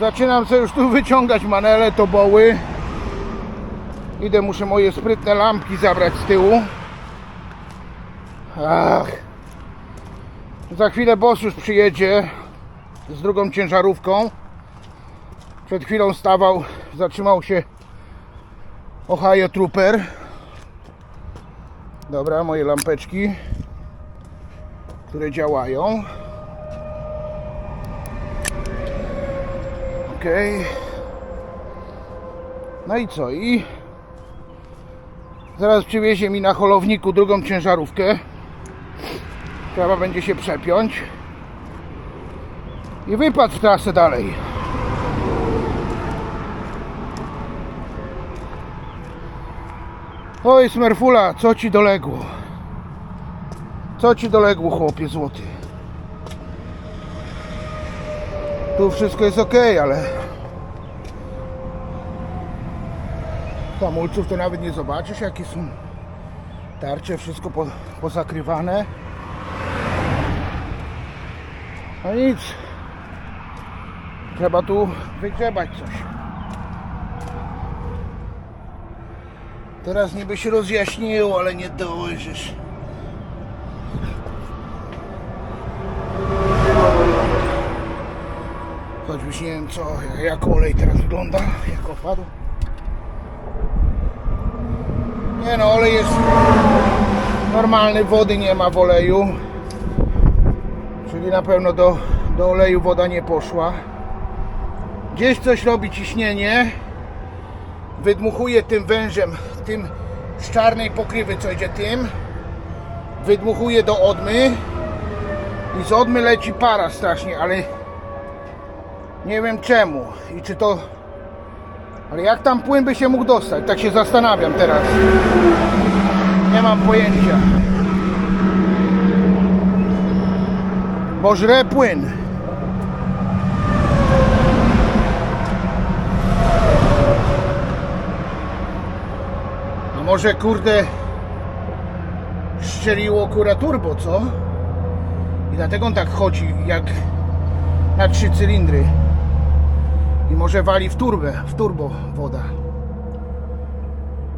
Zaczynam sobie już tu wyciągać manele, toboły. Idę, muszę moje sprytne lampki zabrać z tyłu. Ach. Za chwilę boss już przyjedzie z drugą ciężarówką. Przed chwilą stawał, zatrzymał się Ohio Trooper. Dobra, moje lampeczki, które działają. Okej. No i co? I zaraz przywiezie mi na holowniku drugą ciężarówkę. Trzeba będzie się przepiąć. I wypadł trasę dalej. Oj, Smerfula, co ci doległo? Co ci doległo, chłopie złoty? Tu wszystko jest ok, ale hamulców to nawet nie zobaczysz, jakie są tarcze, wszystko po, pozakrywane. No nic. Trzeba tu wygrzebać coś. Teraz niby się rozjaśniło, ale nie dojrzysz. Nie wiem co, jak olej teraz wygląda, jak opadł. Nie no, olej jest normalny, wody nie ma w oleju. Czyli na pewno do, do oleju woda nie poszła. Gdzieś coś robi ciśnienie. Wydmuchuje tym wężem, tym z czarnej pokrywy, co idzie tym. Wydmuchuje do odmy. I z odmy leci para strasznie, ale nie wiem czemu. I czy to... Ale jak tam płyn by się mógł dostać? Tak się zastanawiam teraz. Nie mam pojęcia. Bo żre płyn. A może kurde szczeliło kura turbo, co? I dlatego on tak chodzi jak na trzy cylindry. I może wali w turbę, w turbo woda.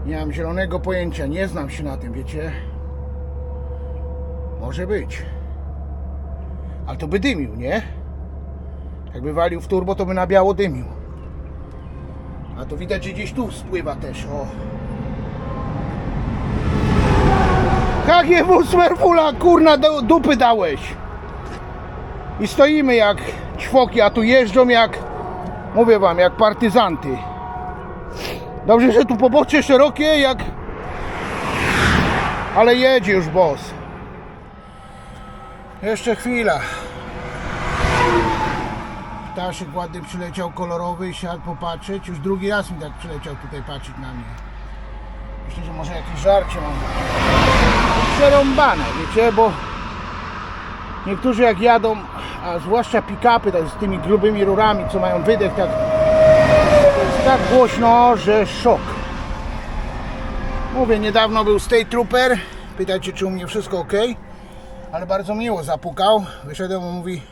Nie mam zielonego pojęcia, nie znam się na tym, wiecie? Może być. Ale to by dymił, nie? Jakby walił w turbo, to by na biało dymił. A to widać, że gdzieś tu spływa też, o. KGW Smerfula, kurna, do dupy dałeś. I stoimy jak ćwoki, a tu jeżdżą jak, mówię wam, jak partyzanty. Dobrze, że tu pobocze szerokie, jak... Ale jedzie już boss. Jeszcze chwila. Ptaszek ładny przyleciał kolorowy, siadł popatrzeć. Już drugi raz mi tak przyleciał tutaj patrzeć na mnie. Myślę, że może jakieś żarcie mam. Przerąbane, wiecie, bo niektórzy jak jadą, a zwłaszcza pick-upy tak, z tymi grubymi rurami, co mają wydech, tak, jest tak głośno, że szok. Mówię, niedawno był State Trooper. Pytajcie, czy u mnie wszystko ok. Ale bardzo miło zapukał. Wyszedłem, on mówi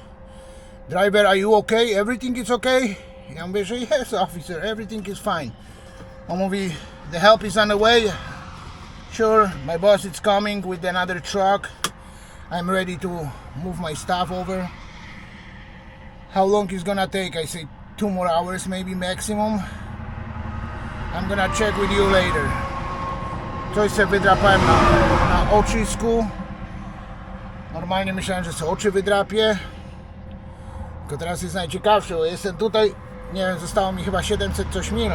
Driver, are you okay? Everything is okay? Ja mówię, że yes, officer, everything is fine. On mówi, the help is on the way. Sure, my boss is coming with another truck. I'm ready to move my stuff over. How long is gonna take? I say two more hours, maybe maximum. I'm gonna check with you later. Coś sobie wydrapałem na, na oczysku. Normalnie myślałem, że sobie oczy wydrapię. Tylko teraz jest najciekawsze, bo jestem tutaj, nie wiem, zostało mi chyba 700 coś mil.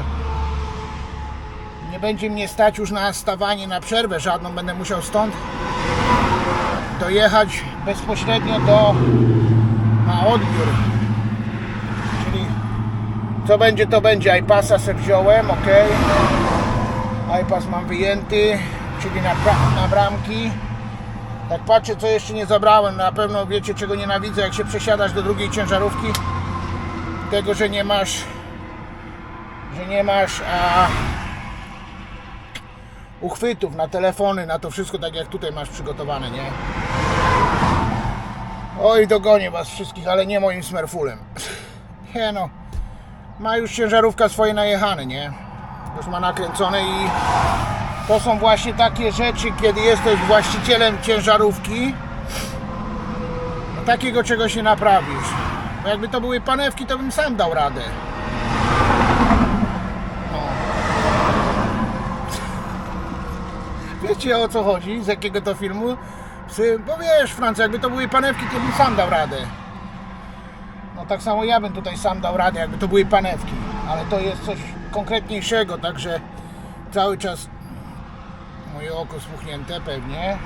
Nie będzie mnie stać już na stawanie na przerwę żadną, będę musiał stąd dojechać bezpośrednio do na odbiór. Czyli co będzie, to będzie. iPassa se wziąłem, ok. iPass mam wyjęty, czyli na, na bramki. Tak patrzę, co jeszcze nie zabrałem. Na pewno wiecie, czego nienawidzę, jak się przesiadasz do drugiej ciężarówki. Tego, że nie masz, że nie masz a, uchwytów na telefony, na to wszystko, tak jak tutaj masz przygotowane, nie? Oj, dogonię was wszystkich, ale nie moim smerfulem. Nie no, ma już ciężarówka swoje najechane, nie? Już ma nakręcone i to są właśnie takie rzeczy, kiedy jesteś właścicielem ciężarówki, no takiego czegoś nie naprawisz. Bo jakby to były panewki, to bym sam dał radę. No. Wiecie o co chodzi? Z jakiego to filmu? Bo wiesz, Francja, jakby to były panewki, to bym sam dał radę. No tak samo ja bym tutaj sam dał radę, jakby to były panewki. Ale to jest coś konkretniejszego, także cały czas moje oko spuchnięte pewnie.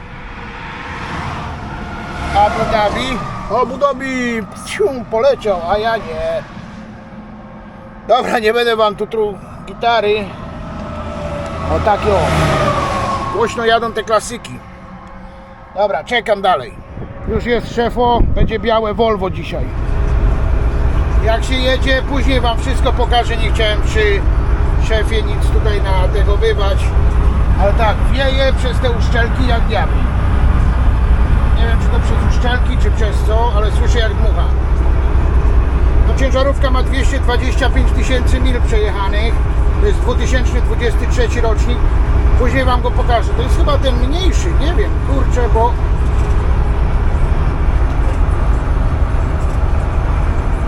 Abu Dhabi. Abu Dhabi psium, poleciał, a ja nie. Dobra, nie będę wam tu truł gitary. O takie o. Głośno jadą te klasyki. Dobra, czekam dalej. Już jest szefo, będzie białe Volvo dzisiaj. Jak się jedzie, później wam wszystko pokażę. Nie chciałem przy szefie nic tutaj na tego wywać. Ale tak, wieje przez te uszczelki jak diabli. Nie wiem, czy to przez uszczelki, czy przez co, ale słyszę jak dmucha. No ciężarówka ma 225 tysięcy mil przejechanych. To jest 2023 rocznik. Później wam go pokażę. To jest chyba ten mniejszy, nie wiem, kurczę, bo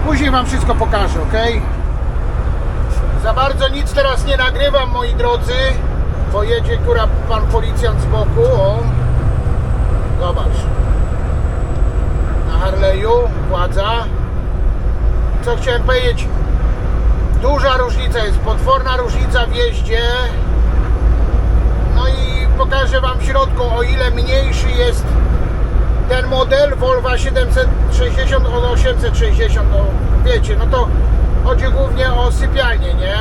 Później wam wszystko pokażę, ok? Za bardzo nic teraz nie nagrywam, moi drodzy, bo jedzie góra pan policjant z boku. O. Zobacz. Na Harley'u władza. Co chciałem powiedzieć? Duża różnica jest, potworna różnica w jeździe. Pokażę wam w środku, o ile mniejszy jest ten model Volvo 760 od 860, no wiecie, no to chodzi głównie o sypialnię, nie?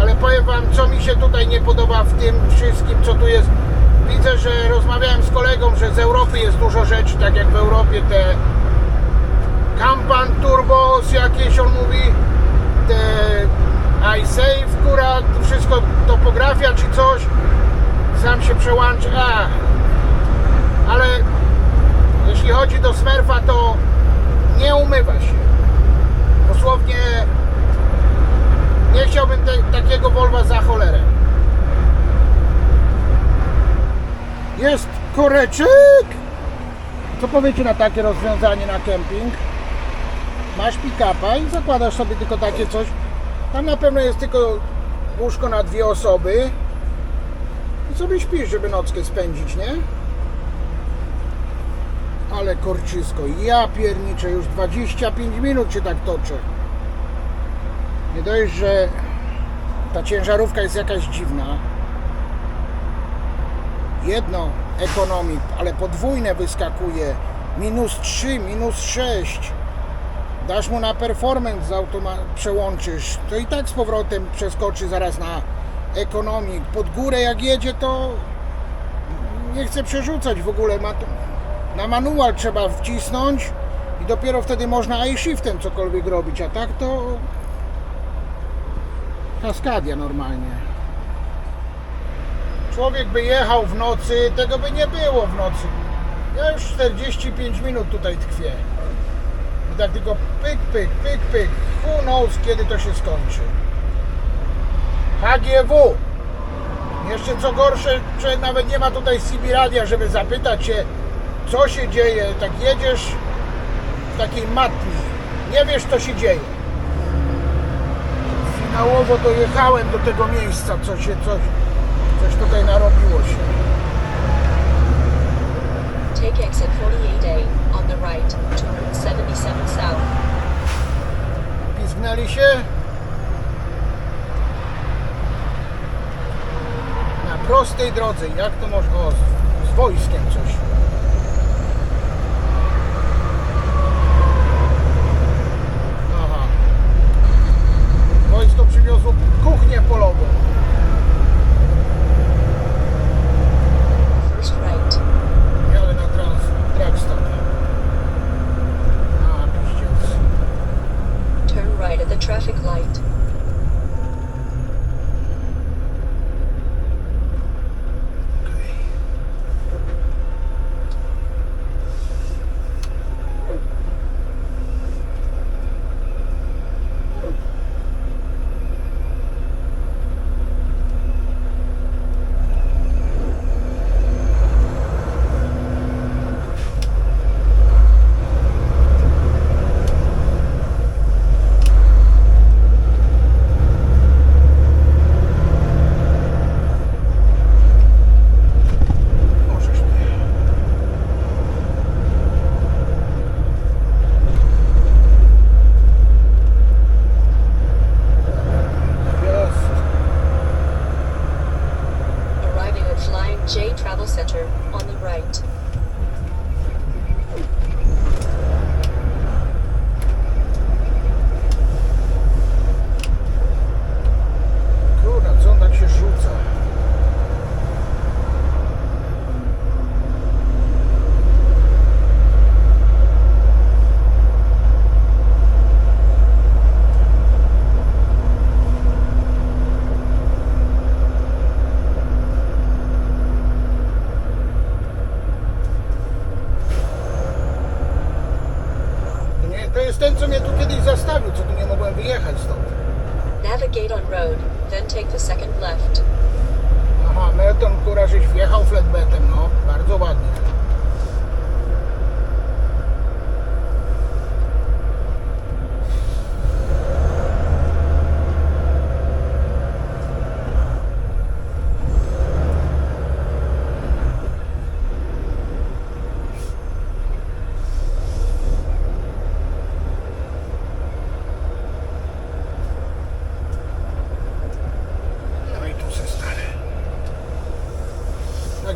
Ale powiem wam, co mi się tutaj nie podoba w tym wszystkim, co tu jest. Widzę, że rozmawiałem z kolegą, że z Europy jest dużo rzeczy, tak jak w Europie te Kampan Turbos jakieś, on mówi, te iSafe, góra, wszystko topografia czy coś, sam się przełączy, a ale jeśli chodzi do Smurfa, to nie umywa się. Dosłownie nie chciałbym te, takiego Volva za cholerę. Jest koreczek! Co powiecie na takie rozwiązanie na kemping? Masz pick-upa i zakładasz sobie tylko takie coś. Tam na pewno jest tylko łóżko na dwie osoby. Sobie śpisz, żeby nockę spędzić, nie? Ale korczysko, ja pierniczę, już 25 minut się tak toczę. Nie dość, że ta ciężarówka jest jakaś dziwna. Jedno ekonomik, ale podwójne wyskakuje. Minus 3, minus 6. Dasz mu na performance, automa- przełączysz, to i tak z powrotem przeskoczy zaraz na ekonomik. Pod górę jak jedzie, to nie chce przerzucać w ogóle. Na manual trzeba wcisnąć i dopiero wtedy można i-shiftem cokolwiek robić, a tak to kaskadia normalnie. Człowiek by jechał w nocy, tego by nie było w nocy. Ja już 45 minut tutaj tkwię. I tak tylko pyk, pyk, pyk, pyk. Who knows, kiedy to się skończy. HGW. Jeszcze co gorsze, że nawet nie ma tutaj CB radia, żeby zapytać się, co się dzieje. Tak jedziesz w takiej matni. Nie wiesz, co się dzieje. Finałowo dojechałem do tego miejsca, co się, coś, coś tutaj narobiło się. Take exit 48A on the right, 277 south. Pizgnęli się. Prostej drodze. Jak to z, z wojskiem coś.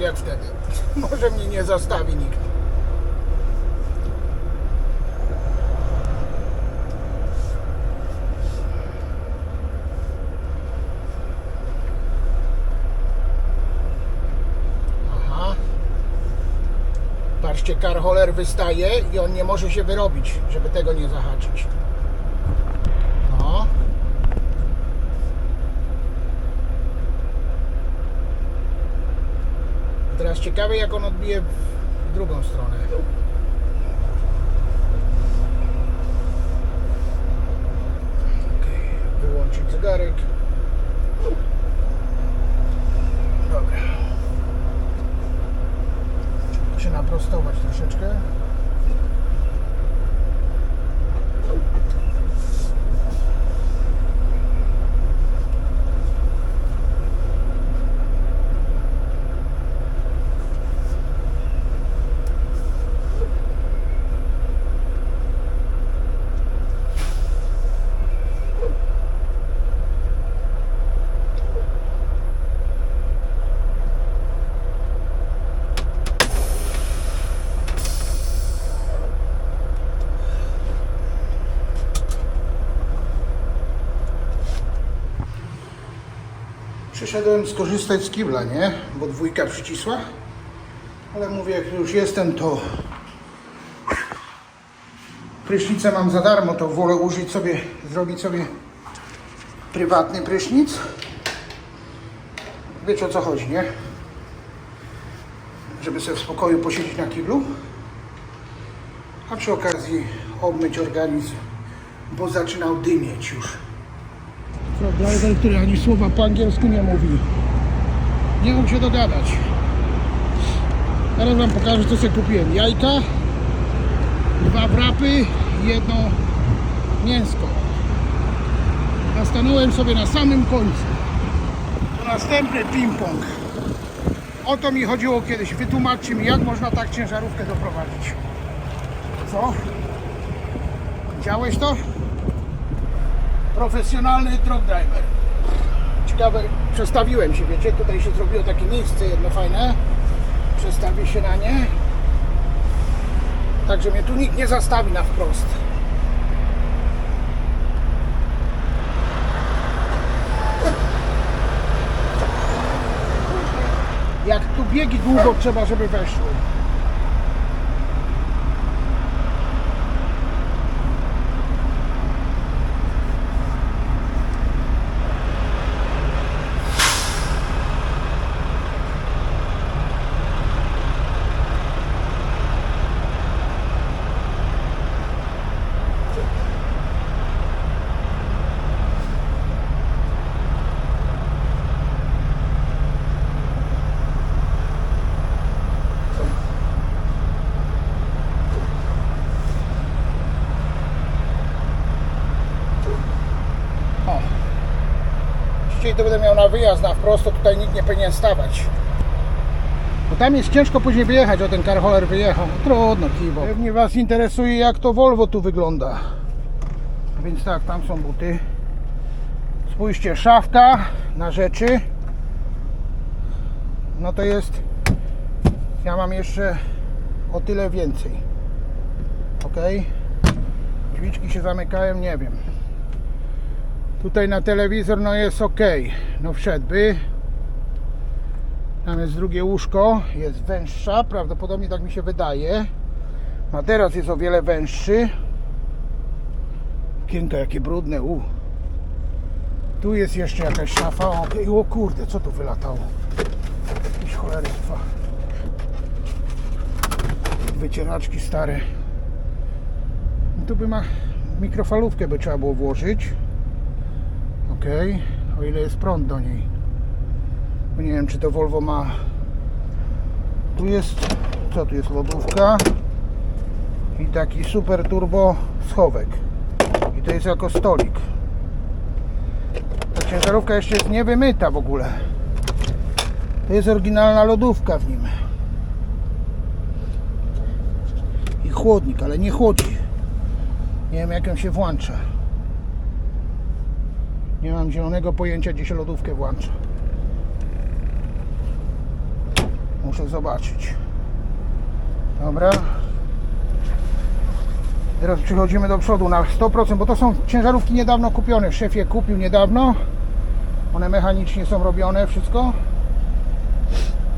Tak jak wtedy. Może mnie nie zastawi nikt. Aha. Patrzcie, karholer wystaje i on nie może się wyrobić, żeby tego nie zahaczyć. No. Teraz ciekawe jak on odbije w drugą stronę. Okej, Wyłączyć zegarek. Dobra. Się naprostować troszeczkę. Przyszedłem skorzystać z kibla, nie? Bo dwójka przycisła. Ale mówię, jak już jestem, to prysznicę mam za darmo, to wolę użyć sobie, zrobić sobie prywatny prysznic. Wiecie o co chodzi, nie? Żeby sobie w spokoju posiedzieć na kiblu. A przy okazji obmyć organizm, bo zaczynał dymieć już. Driver, który ani słowa po angielsku nie mówi. Nie mógł się dogadać. Teraz wam pokażę, co sobie kupiłem. Jajka, dwa wrapy i jedno mięsko. A sobie na samym końcu. To następny ping-pong. O to mi chodziło kiedyś. Wytłumaczcie mi, jak można tak ciężarówkę doprowadzić. Co? Widziałeś to? Profesjonalny truck driver. Ciekawe, przestawiłem się, wiecie, tutaj się zrobiło takie miejsce jedno fajne. Przestawię się na nie. Także mnie tu nikt nie zastawi na wprost. Jak tu biegi długo trzeba, żeby weszły. Dzisiaj to będę miał na wyjazd na wprost, to tutaj nikt nie powinien stawać. Bo tam jest ciężko później wyjechać, o ten karholer wyjechał. Trudno, kiwo. Pewnie Was interesuje jak to Volvo tu wygląda. Więc tak, tam są buty. Spójrzcie, szafka na rzeczy. No to jest... Ja mam jeszcze o tyle więcej. Ok? Drzwiczki się zamykają, nie wiem. Tutaj na telewizor no jest ok. No wszedłby. Tam jest drugie łóżko. Jest węższa. Prawdopodobnie tak mi się wydaje. Materac jest o wiele węższy. Okienka jakie brudne. U. Tu jest jeszcze jakaś szafa. Ok. O kurde, co tu wylatało? Jakieś cholerstwa. Wycieraczki stare. Tu by ma mikrofalówkę by trzeba było włożyć. Ok, o ile jest prąd do niej. Bo nie wiem, czy to Volvo ma. Tu jest, co tu jest? Lodówka i taki super turbo schowek. I to jest jako stolik. Ta ciężarówka jeszcze jest niewymyta w ogóle. To jest oryginalna lodówka w nim. I chłodnik, ale nie chłodzi. Nie wiem jak ją się włącza. Nie mam zielonego pojęcia, gdzie się lodówkę włącza. Muszę zobaczyć. Dobra. Teraz przechodzimy do przodu na 100%, bo to są ciężarówki niedawno kupione. Szef je kupił niedawno. One mechanicznie są robione, wszystko.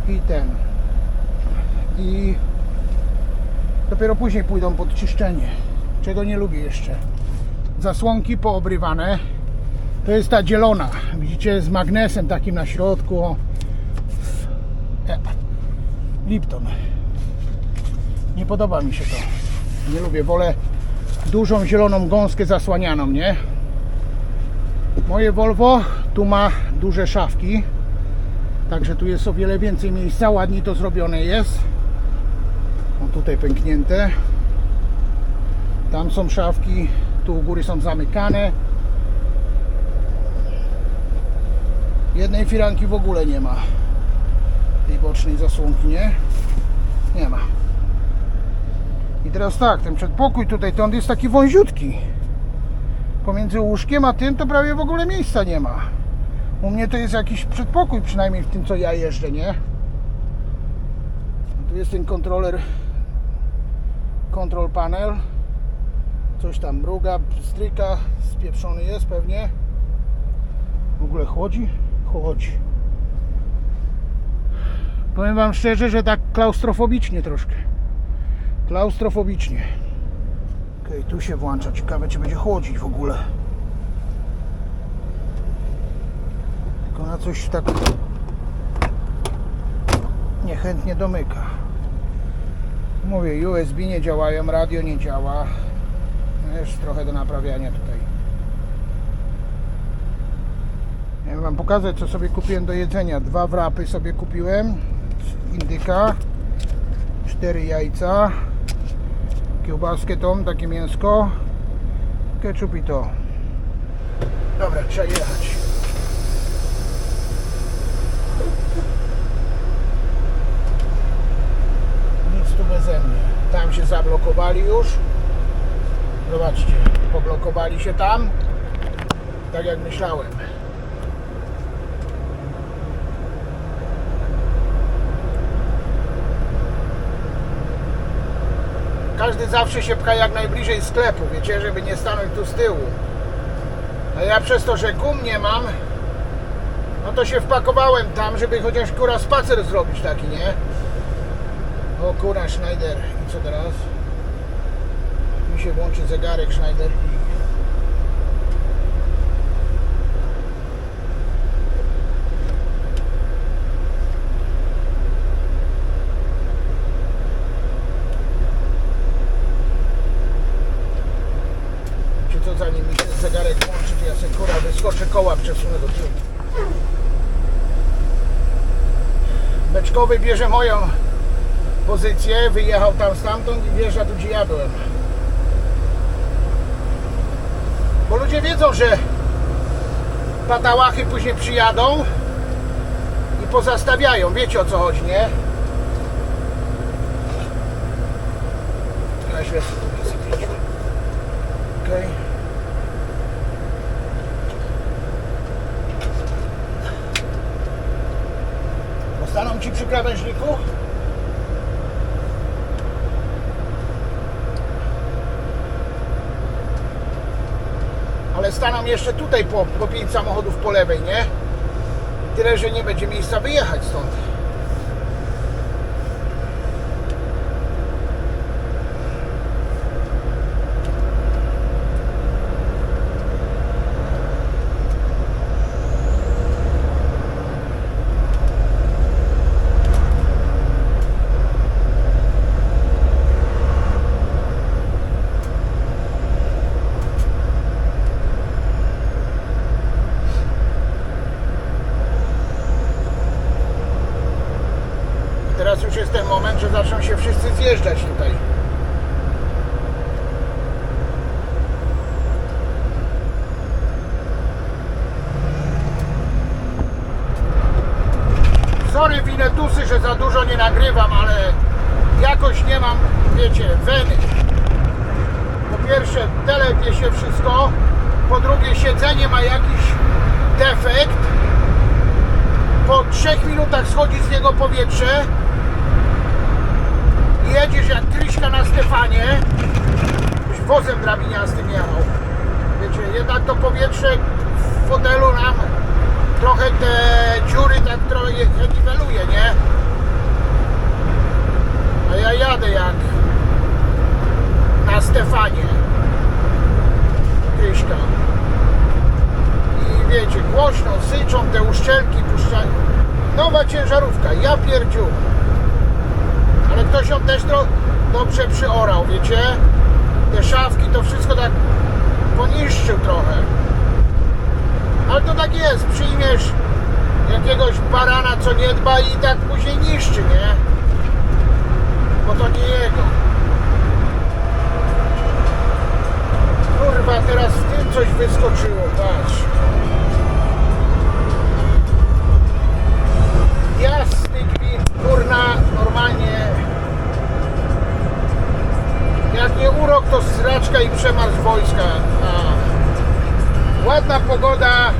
I ten. I dopiero później pójdą pod czyszczenie. Czego nie lubię jeszcze. Zasłonki poobrywane. To jest ta zielona. Widzicie, z magnesem takim na środku. E. Lipton. Nie podoba mi się to. Nie lubię, wolę dużą zieloną gąskę zasłanianą, nie? Moje Volvo tu ma duże szafki. Także tu jest o wiele więcej miejsca, ładnie to zrobione jest. O tutaj pęknięte. Tam są szafki, tu u góry są zamykane. Jednej firanki w ogóle nie ma. Tej bocznej zasłonki, nie? Nie ma. I teraz tak, ten przedpokój tutaj, to on jest taki wąziutki. Pomiędzy łóżkiem a tym to prawie w ogóle miejsca nie ma. U mnie to jest jakiś przedpokój, przynajmniej w tym co ja jeżdżę, nie? Tu jest ten kontroler, control panel. Coś tam mruga, stryka, spieprzony jest pewnie. W ogóle chłodzi? Chłodzi. Powiem Wam szczerze, że tak klaustrofobicznie troszkę. Klaustrofobicznie. Okej, tu się włącza. Ciekawe, czy będzie chłodzić w ogóle. Tylko na coś tak niechętnie domyka. Mówię, USB nie działają, radio nie działa. Jest trochę do naprawiania tutaj. Ja wam pokazać, co sobie kupiłem do jedzenia. Dwa wrapy sobie kupiłem. z Indyka. Cztery jajca. Kiełbaskę tą, takie mięsko. Ketchup i to. Dobra, trzeba jechać. Nic tu beze mnie. Tam się zablokowali już. Zobaczcie, poblokowali się tam. Tak jak myślałem. Każdy zawsze się pcha jak najbliżej sklepu, wiecie, żeby nie stanąć tu z tyłu. A ja przez to, że gum nie mam, no to się wpakowałem tam, żeby chociaż kura spacer zrobić taki, nie? O kura, Schneider. I co teraz? Mi się włączy zegarek Schneider i... Czy to zanim mi się zegarek włączy, to ja sobie kura wyskoczę, koła przesunę do tyłu. Beczkowy bierze moją pozycję, wyjechał tam stamtąd i wjeżdża tu gdzie ja byłem. Bo ludzie wiedzą, że patałachy później przyjadą i pozastawiają. Wiecie o co chodzi, nie? Ja sobie zakręciłem. Okej. Postaną ci przy krawężniku? Ale staną jeszcze tutaj po, po pięć samochodów po lewej, nie? Tyle, że nie będzie miejsca wyjechać stąd. Zjeżdżać tutaj. Sorry winetusy, że za dużo nie nagrywam, ale jakoś nie mam, wiecie, weny. Po pierwsze, telepie się wszystko, po drugie, siedzenie ma jakiś defekt, po trzech minutach schodzi z niego powietrze i jedziesz jak Kryśka na Stefanie, byś wozem drabiniastym jechał. Wiecie, jednak to powietrze w fotelu nam trochę te dziury tak trochę je- niweluje, nie? A ja jadę jak na Stefanie. Kryśka. I wiecie, głośno syczą te uszczelki, puszczają. Nowa ciężarówka, ja pierdziu. Ale ktoś ją też dobrze przyorał, wiecie? Te szafki, to wszystko tak poniszczył trochę. Ale to tak jest, przyjmiesz jakiegoś barana, co nie dba i tak później niszczy, nie? Bo to nie jego. Kurwa, teraz w tym coś wyskoczyło, patrz. Jasny przemarsz wojska. A. Ładna pogoda,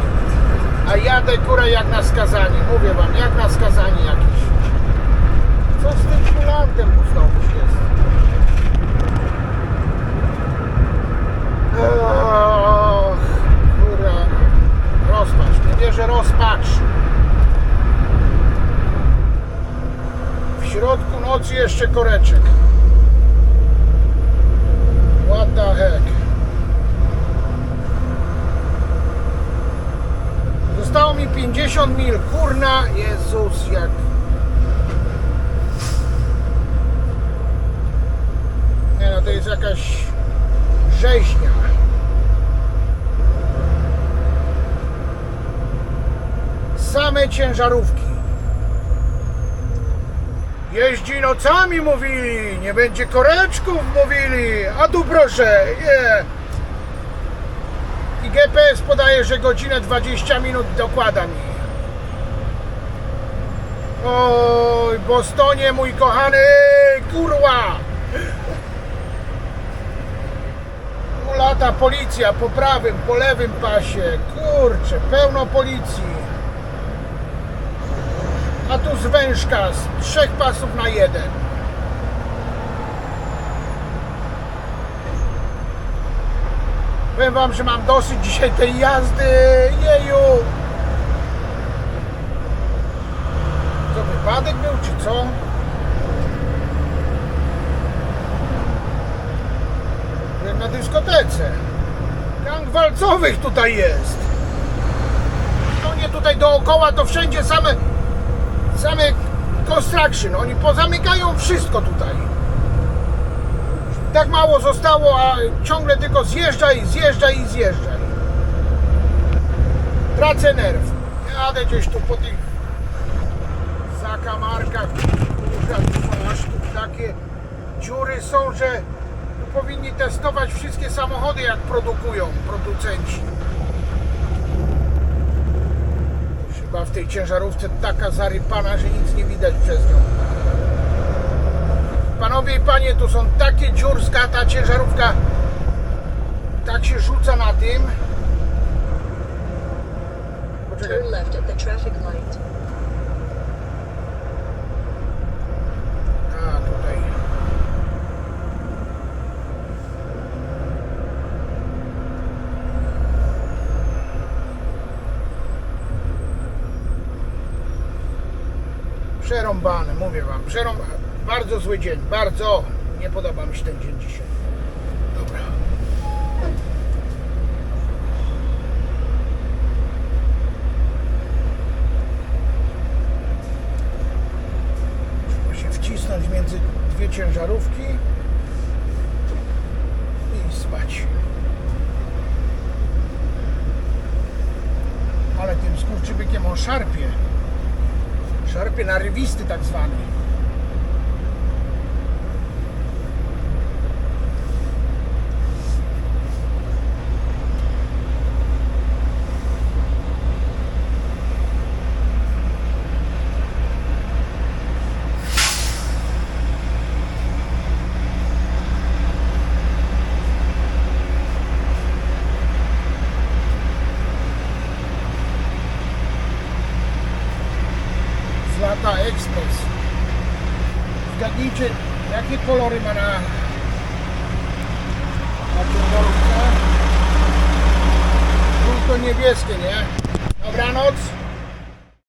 a jadę kurę jak na skazanie. Mówię wam, jak na skazanie jakiś. Co z tym kulantem znowu jest? Och, kurwa. Rozpacz, nie bierze rozpacz. W środku nocy jeszcze koreczek. What the heck? Zostało mi 50 mil. Kurna, Jezus, jak... Nie no, to jest jakaś rzeźnia. Same ciężarówki. Jeździ nocami, mówili. Nie będzie koreczków, mówili. A tu proszę, nie. I GPS podaje, że godzinę 20 minut dokłada mi. Oj, Bostonie, mój kochany, kurwa! Tu lata policja po prawym, po lewym pasie. Kurczę, pełno policji. A tu zwężka z trzech pasów na jeden. Powiem wam, że mam dosyć dzisiaj tej jazdy. Jeju! Co, wypadek był, czy co? Jak na dyskotece. Gang walcowych tutaj jest. No nie tutaj dookoła, to wszędzie same same construction. Oni pozamykają wszystko tutaj. Tak mało zostało, a ciągle tylko zjeżdżaj, zjeżdżaj i zjeżdżaj. Tracę nerw. Jadę gdzieś tu po tych zakamarkach. Aż tu takie dziury są, że powinni testować wszystkie samochody, jak produkują producenci. W tej ciężarówce taka zarypana, że nic nie widać przez nią. Panowie i panie, tu są takie dziurska, ta ciężarówka tak się rzuca na tym. Poczekaj, Turn left at the traffic light. a tutaj. Przerąbane, mówię wam, przerąbane. Bardzo zły dzień, bardzo. Nie podoba mi się ten dzień dzisiaj. Dobra. Trzeba się wcisnąć między dwie ciężarówki i spać. Ale tym skurczybykiem on szarpie. Szarpie na rywisty tak zwany.